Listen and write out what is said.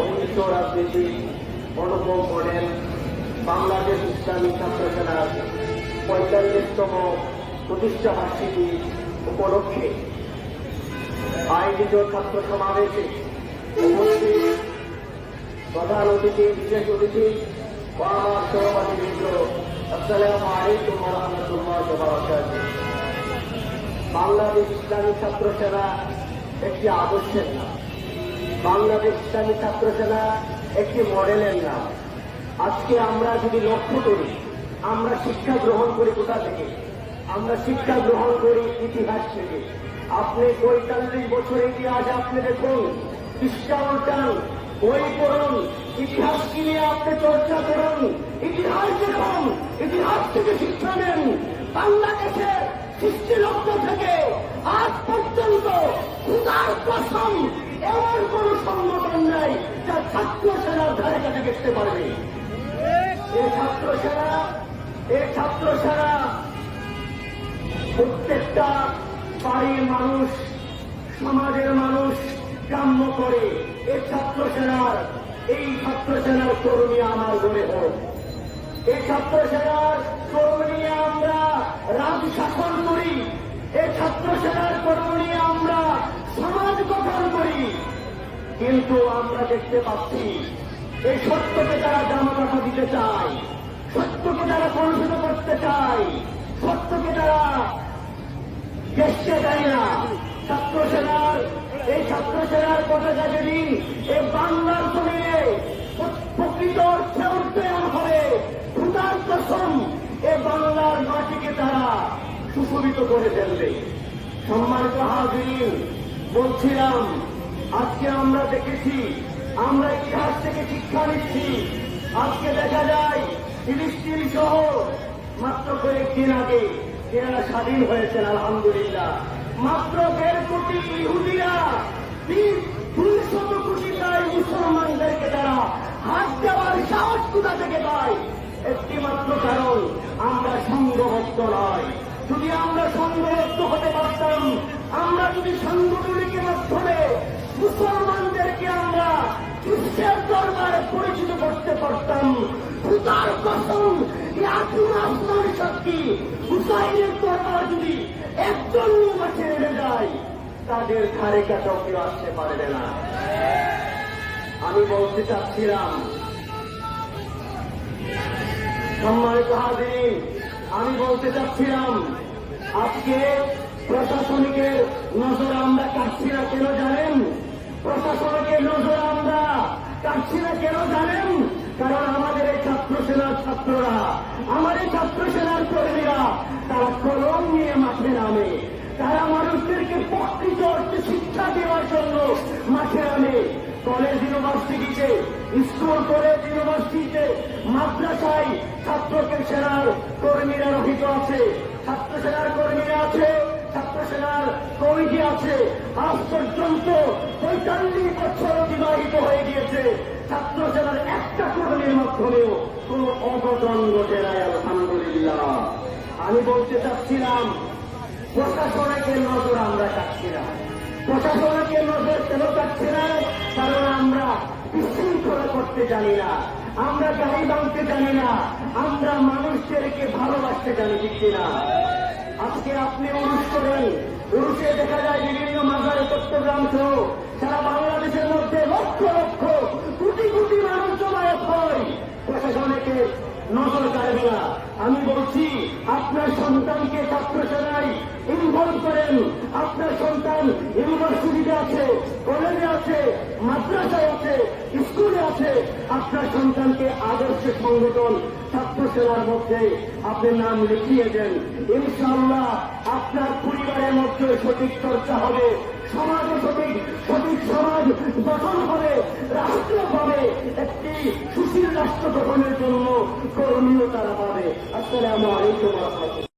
অহিংস রাজনীতি অনুভব করেন বাংলাদেশ ইসলামী ছাত্র সেনার পঁয়তাল্লিশতম প্রতিষ্ঠা বার্ষিকী উপলক্ষে আয়োজিত ছাত্র সমাবেশে উপস্থিত প্রধান অতিথি, বিশেষ অতিথি ও আমার সহপাঠী মিত্র আসসালামু আলাইকুম রহমতুল্লাহ বাংলাদেশ ইসলামী ছাত্র সেনা একটি আদর্শের নাম। বাংলাদেশ ইসলামী ছাত্র সেনা, একটি মডেলের নাম। আজকে আমরা যদি লক্ষ্য করি, আমরা শিক্ষা গ্রহণ করি কোথা থেকে? আমরা শিক্ষা গ্রহণ করি ইতিহাস থেকে। আপনি পঁয়তাল্লিশ বছর ইতিহাস আপনি দেখুন পৃষ্ঠা উল্টান বই পড়ুন, ইতিহাস কি নিয়ে আপনি চর্চা করুন, ইতিহাস দেখুন, ইতিহাস থেকে শিক্ষা নেন। বাংলাদেশের সৃষ্টি লক্ষ থেকে আজ এমন কোন সংগঠন নাই যা ছাত্র সেনার ধারে কাছে দেখতে পারবে। এই ছাত্র সেনা এই ছাত্র সেনা প্রত্যেকটা বাড়ির মানুষ, সমাজের মানুষ কাম্য করে এই ছাত্র সেনার এই ছাত্র সেনার কর্মী আমার গড়ে হোক এই ছাত্র সেনার কর্মী আমরা রাজ শাসন করি এই ছাত্র সেনার কর্মী কিন্তু আমরা দেখতে পাচ্ছি, এই সত্যকে তারা জামাকাটা দিতে চায়, সত্যকে তারা কলুষিত করতে চায়, সত্যকে তারা দেশকে দেয় না ছাত্র সেনার এই ছাত্র সেনার পতাকা যেদিন এই বাংলার জমিনে প্রকৃত অর্থে উদ্যয়ন হবে খুদার কসম এ বাংলার মাটিকে তারা সুশোভিত করে ফেলবে। সম্মানিত হাজির বলছিলাম আজকে আমরা দেখেছি, আমরা ইতিহাস থেকে শিক্ষা নিচ্ছি। আজকে দেখা যায়, ফিলিস্তিন সহ মাত্র কয়েকদিন আগে এনারা স্বাধীন হয়েছেন, আলহামদুলিল্লাহ। মাত্র দেড় কোটি ইহুদিরা দুই শত কোটি প্রায় মুসলমানদেরকে তারা হাত দেওয়ার সাহস কোথা থেকে পায়? একটি মাত্র কারণ, আমরা সংঘবদ্ধ নয়। যদি আমরা সংঘবদ্ধ হতে পারতাম, আমরা যদি সংগঠনিকের মাধ্যমে মুসলমানদেরকে আমরা বিশ্বের দরবারে পরিচিত করতে পারতাম। খুদার কসম আসমান শক্তি হুসাইনের দরবার যদি একজন নির্বাচে নেমে যায়, তাদের ধারে কাছেও কেউ আসতে পারবে না। আমি বলতে চাচ্ছিলাম, সম্মানিত হাজির আমি বলতে চাচ্ছিলাম, আজকে প্রশাসনিকের নজর আমরা কাটছি না কেন জানেন প্রশাসনিকের নজর আমরা কাটছি না কেন জানেন? কারণ আমাদের এই ছাত্র সেনার ছাত্ররা আমাদের ছাত্র সেনার কর্মীরা, তারা কলম নিয়ে মাঠে নামে। তারা মানুষদেরকে প্রকৃত অর্থে শিক্ষা দেওয়ার জন্য মাঠে নামে। কলেজ ইউনিভার্সিটিতে, স্কুল, কলেজ ইউনিভার্সিটিতে, মাদ্রাসায় ছাত্রকে সেনার কর্মীরা রহিত আছে। ছাত্র সেনার সেনার কমিটি আছে। আজ পর্যন্ত পঁয়তাল্লিশ বছর অতিবাহিত হয়ে গিয়েছে। ছাত্র সেনার একটা কর্মীর মাধ্যমেও কোন অঘটন ঘটে নাই, আলহামদুলিল্লাহ। আমি বলতে চাচ্ছিলাম, প্রশাসনকে নজর আমরা কাটছি না। প্রশাসনকে নজর কেন কাটছি না? কারণ আমরা বিশৃঙ্খলা করতে জানি না। আমরা গাড়ি বাঁধতে জানি না। আমরা মানুষদেরকে ভালোবাসতে জানি ঠিক কিনা। আজকে আপনি করেন উরুষে দেখা যায় বিভিন্ন মাজারে চট্টগ্রাম সহ সারা বাংলাদেশের মধ্যে লক্ষ লক্ষ কোটি কোটি মানুষ জমায়েত হয়। প্রশাসনকে নজর কাড়বে না। আমি বলছি, আপনার সন্তানকে ছাত্র সেনায় ইনভলভ করেন। আপনার সন্তান ইউনিভার্সিটিতে আছে কলেজে আছে, মাদ্রাসায় আছে স্কুলে আছে। আপনার সন্তানকে আদর্শ সংগঠন ছাত্র সেনার মধ্যে আপনি নাম লিখিয়ে দেন। ইনশাআল্লাহ সঠিক চর্চা হবে, সমাজে সঠিক সঠিক সমাজ গঠন হবে, রাষ্ট্র পাবে একটি সুশীল রাষ্ট্র গঠনের জন্য করণীয় তারা পাবে আসসালামু আলাইকুম